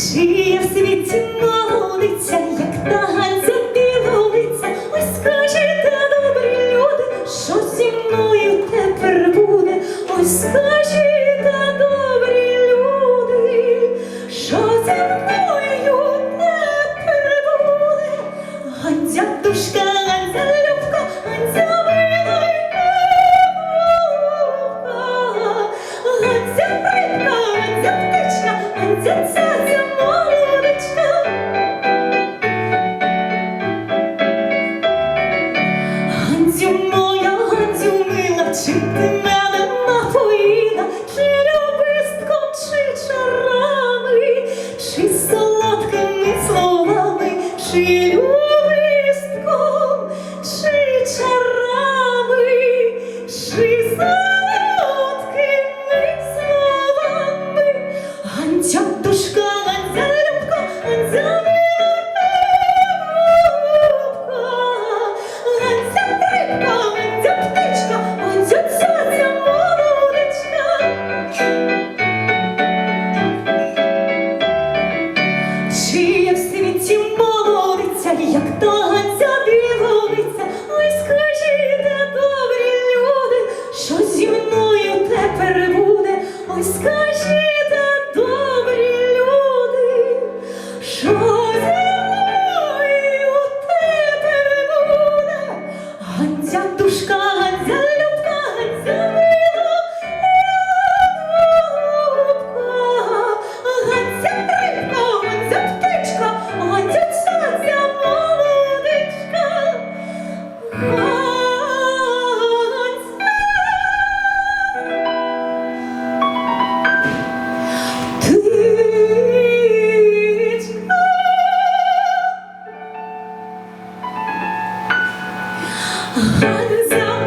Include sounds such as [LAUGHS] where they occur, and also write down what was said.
Шия в світі молодиться, як та ганця пілулиця. ось скажіть, добрі люди, що зі мною тепер буде, ось скажете, добрі люди, що зі мною тепер буде, Ганця душка, ганця любка, ганця ганця бритка, ганця птичка, ганця ця. чи листком, чи чарами, чи солодкими словами, Ганця дошка. того ця дивовиця, ой, скажіть, добрі люди, що зі мною тепер буде, ой, скажіть. [LAUGHS] Unsolved.